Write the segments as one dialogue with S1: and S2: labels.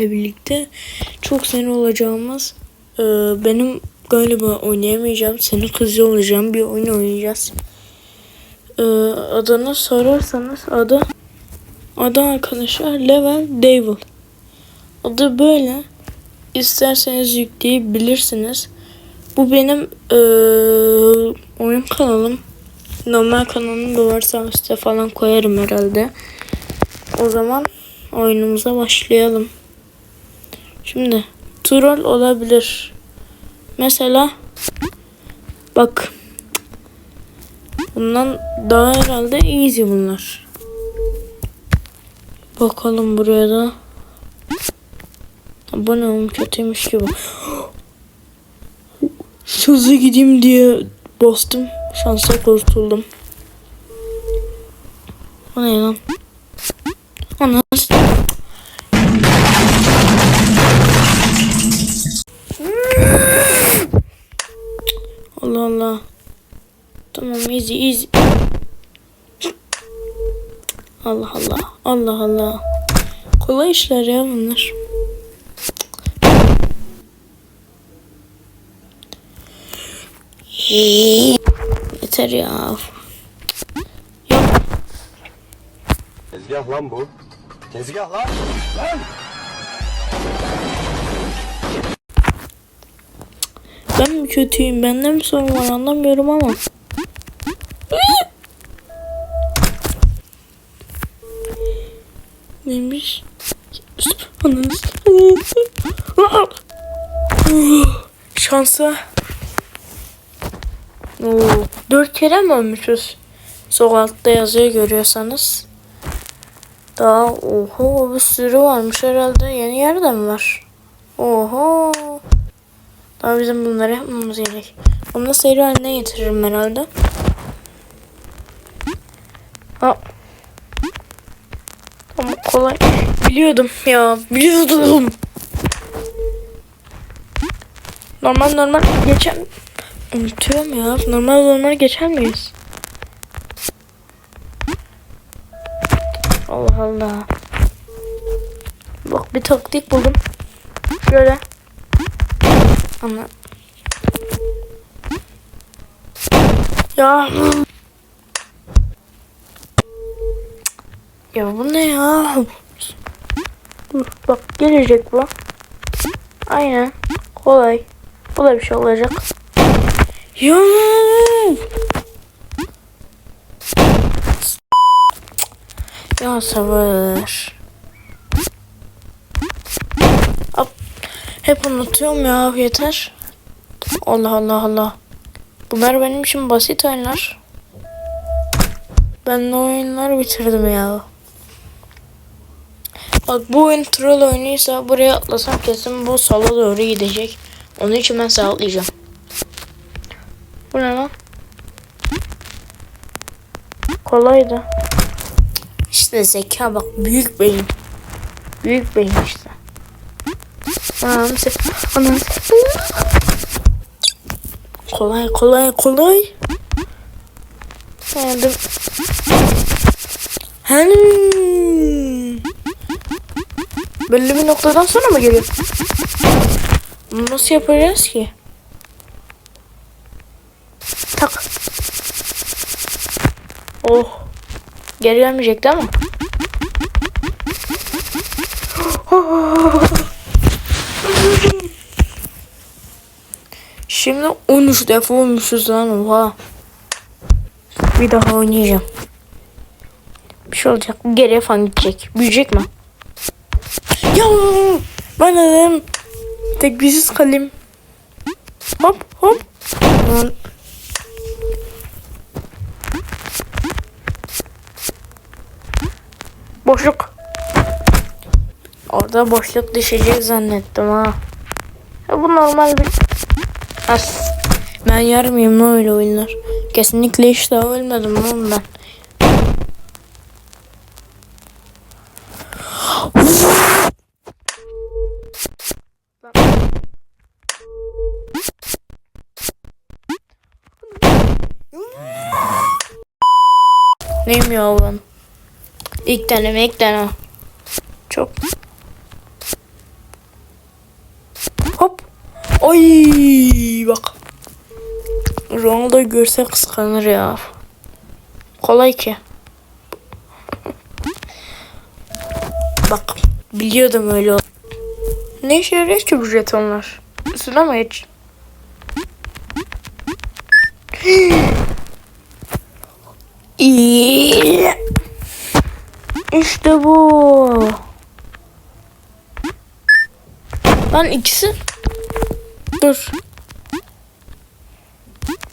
S1: birlikte çok seni olacağımız e, benim galiba oynayamayacağım seni kızı olacağım bir oyun oynayacağız. E, adını sorarsanız adı adı arkadaşlar Level Devil. Adı böyle. İsterseniz yükleyebilirsiniz. Bu benim e, oyun kanalım. Normal kanalım da varsa üstte falan koyarım herhalde. O zaman oyunumuza başlayalım. Şimdi troll olabilir. Mesela bak bundan daha herhalde easy bunlar. Bakalım buraya da. Abone olun kötüymüş gibi. Sözü gideyim diye bastım. Şansa kurtuldum. O ne lan? Ana. Allah Allah. Tamam easy easy. Allah Allah. Allah Allah. Kolay işler ya bunlar. Yeter ya.
S2: Tezgah lan bu. Tezgah lan. Lan.
S1: Ben mi kötüyüm? Bende mi sorun var anlamıyorum ama. Neymiş? Şansa. Oo, dört kere mi ölmüşüz? Sol altta yazıyor görüyorsanız. Daha oho bir sürü varmış herhalde. Yeni yerde mi var? Oho. Daha bizim bunları yapmamız gerek. Bunu da seri haline getiririm herhalde. Ha. Kolay. Biliyordum ya. Biliyordum. Normal normal geçer. Unutuyorum ya. Normal normal geçer miyiz? Allah Allah. Bak bir taktik buldum. Şöyle. Ama ya ya bu ne ya? Dur bak gelecek bu. Aynen. Kolay. Bu da bir şey olacak. Ya. Ya sabır. Hep unutuyorum ya yeter. Allah Allah Allah. Bunlar benim için basit oyunlar. Ben de oyunlar bitirdim ya. Bak bu oyun troll oyunuysa buraya atlasam kesin bu sola doğru gidecek. Onun için ben sağa atlayacağım. Bu ne lan? Kolaydı. İşte zeka bak büyük beyin. Büyük beyin işte. Anam Anam Kolay kolay kolay. Geldim. Hmm. Belli bir noktadan sonra mı geliyor? Nasıl yapacağız ki? Tak. Oh. Geri gelmeyecek değil mi? Şimdi 13 defa olmuşuz lan oha. Bir daha oynayacağım. Bir şey olacak. Geriye falan gidecek. Büyüyecek mi? Ya ben dedim. Tek birsiz kalayım. Hop hop. Boşluk. Orada boşluk düşecek zannettim ha. Ya bu normal bir As. Ben yarmıyım ne öyle oyunlar. Kesinlikle hiç daha ölmedim lan ben. Bilmiyorum. İlk deneme ilk deneme. Çok. Hop. Ay bak. Ronaldo görse kıskanır ya. Kolay ki. bak biliyordum öyle. Ne işe yarıyor ki bu jetonlar? Üstüne mi? İşte bu. Lan ikisi. Dur.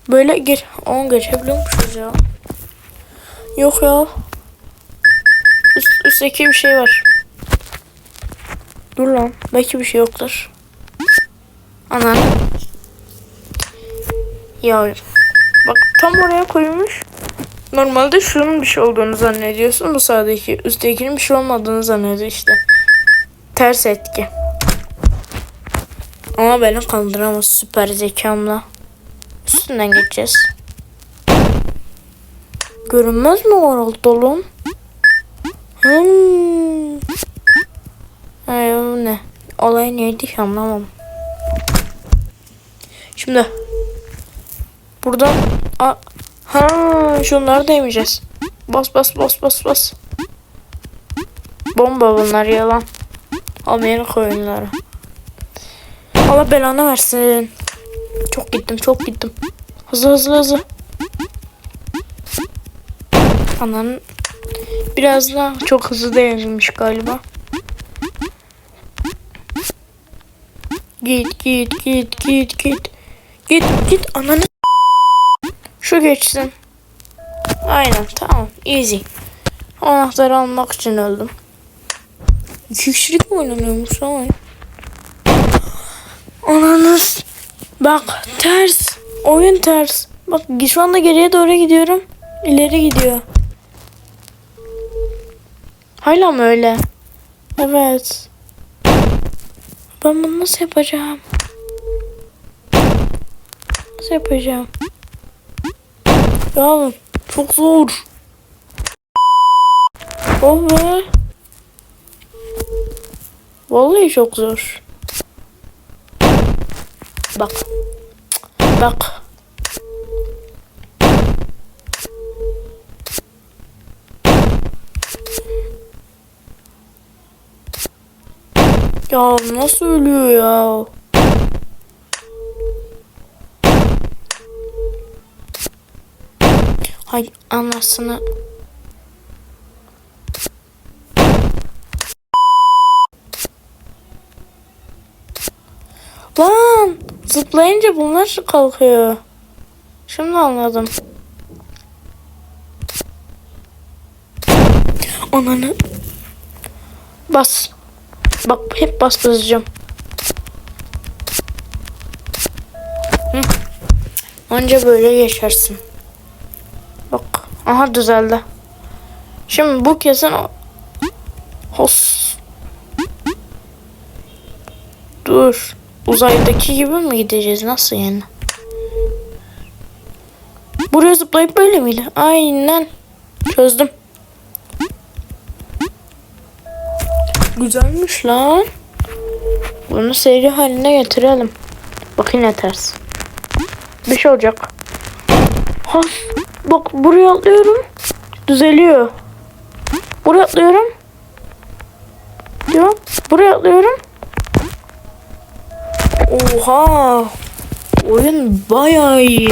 S1: Böyle gir. 10 geçebiliyormuşuz ya. Yok ya. Üst, üstteki bir şey var. Dur lan. Belki bir şey yoktur. Anan. Ya bak tam oraya koymuş. Normalde şunun bir şey olduğunu zannediyorsun. Bu sağdaki üsttekinin bir şey olmadığını zannediyor işte. Ters etki. Ama beni kandıramaz süper zekamla. Üstünden geçeceğiz. Görünmez mi var alt dolun? Hmm. Ay, ne? Olay neydi ki anlamam. Şimdi buradan a ha şunları da yemeyeceğiz. Bas bas bas bas bas. Bomba bunlar yalan. Amerika oyunları. Allah belanı versin. Çok gittim çok gittim. Hızlı hızlı hızlı. Ananın biraz daha çok hızlı değilmiş galiba. Git git git git git. Git git ananı. Şu geçsin. Aynen tamam easy. Anahtarı almak için öldüm. İki kişilik mi oynanıyormuş lan? Ananız. Bak ters. Oyun ters. Bak şu anda geriye doğru gidiyorum. İleri gidiyor. Hala mı öyle? Evet. Ben bunu nasıl yapacağım? Nasıl yapacağım? Ya çok zor. Oh be. Vallahi çok zor. Bak. Bak. Ya nasıl ölüyor ya? Hay anasını. Lan zıplayınca bunlar kalkıyor. Şimdi anladım. Ananı. Bas. Bak hep bas basacağım. Anca böyle geçersin. Aha düzeldi. Şimdi bu kesin. Hos. Dur. Uzaydaki gibi mi gideceğiz? Nasıl yani? Buraya zıplayıp böyle miydi? Aynen. Çözdüm. Güzelmiş lan. Bunu seri haline getirelim. Bak yine ters. Bir şey olacak. Ha, bak buraya atlıyorum. Düzeliyor. Buraya atlıyorum. Diyor. Buraya atlıyorum. Oha. Oyun bayağı iyi.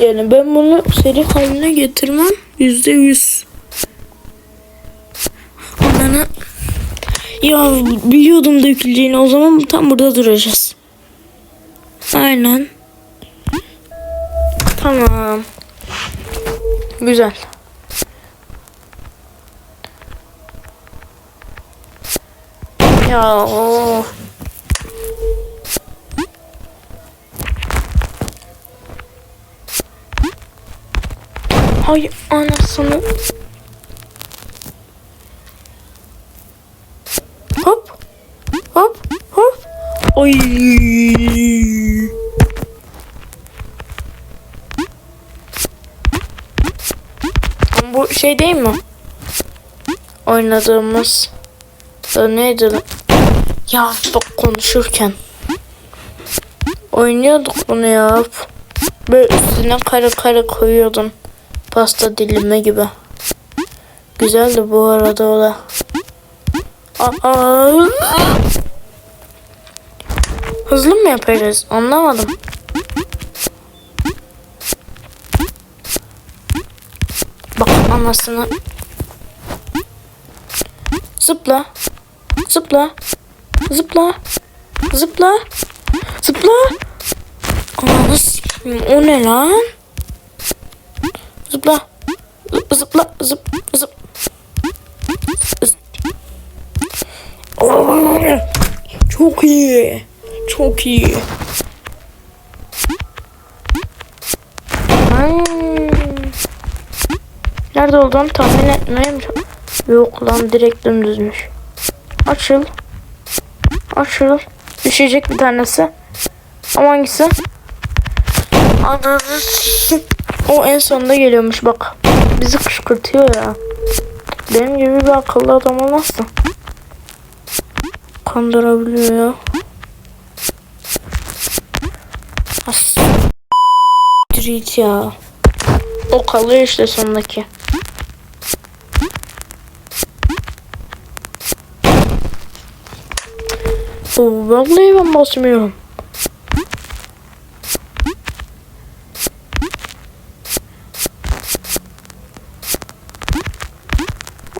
S1: Yani ben bunu seri haline getirmem. Yüzde yüz. Ananı. Ya biliyordum döküleceğini. O zaman tam burada duracağız. Aynen. Tamam. Güzel. Ya of. Hay anasını. Hop. Hop. Hop. Ay. Şey değil mi? Oynadığımız. Da neydi lan? Ya bak konuşurken. Oynuyorduk bunu ya. Böyle üstüne kare kare koyuyordun. Pasta dilimi gibi. Güzeldi bu arada o da. Aa, hızlı mı yapacağız? Anlamadım. Anasını. Zıpla. Zıpla. Zıpla. Zıpla. Zıpla. Ananı s**eyim, o ne lan? Zıpla. Zıp, zıpla. Zıp. Zıp. Çok iyi. Çok iyi. Nerede olduğunu tahmin etmeyeyim. Yok lan direkt dümdüzmüş. Açıl. Açıl. Düşecek bir tanesi. Ama hangisi? Ananı. O en sonunda geliyormuş bak. Bizi kışkırtıyor ya. Benim gibi bir akıllı adam olmazsa. Kandırabiliyor ya. As. Street ya. O kalıyor işte sondaki. Vallahi ben basmıyorum.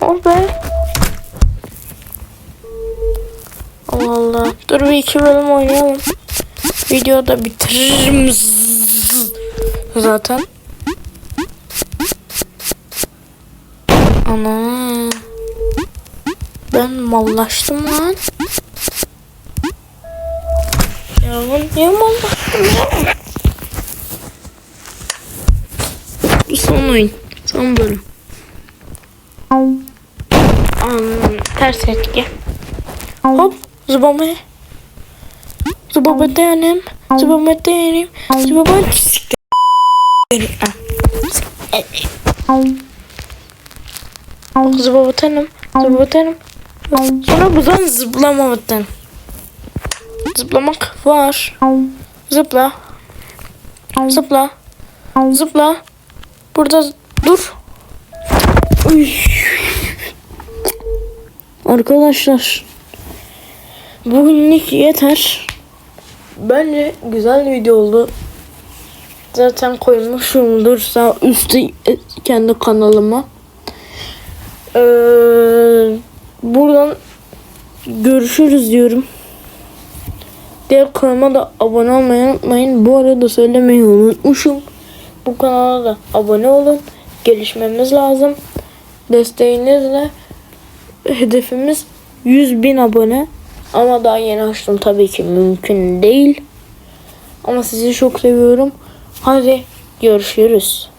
S1: Oh be. Allah Allah. Dur bir iki bölüm oynayalım. Videoda bitiririm zaten. Ana. Ben mallaştım lan. Ya? Bu son oyun. Son bölüm. An, ters etki. Hop zıbama. Zıbama dayanım. Zıbama dayanım. Zıbama Zıbama tanım. Zıbama tanım. Sonra buradan zıplama vatan. Zıplamak var. Zıpla. Zıpla. Zıpla. Burada dur. Arkadaşlar. Bugünlük yeter. Bence güzel bir video oldu. Zaten koymuşumdur sağ üstte kendi kanalıma. Ee, buradan görüşürüz diyorum. Diğer kanalıma da abone olmayı unutmayın. Bu arada söylemeyi unutmuşum. Bu kanala da abone olun. Gelişmemiz lazım. Desteğinizle hedefimiz 100 bin abone. Ama daha yeni açtım tabii ki mümkün değil. Ama sizi çok seviyorum. Hadi görüşürüz.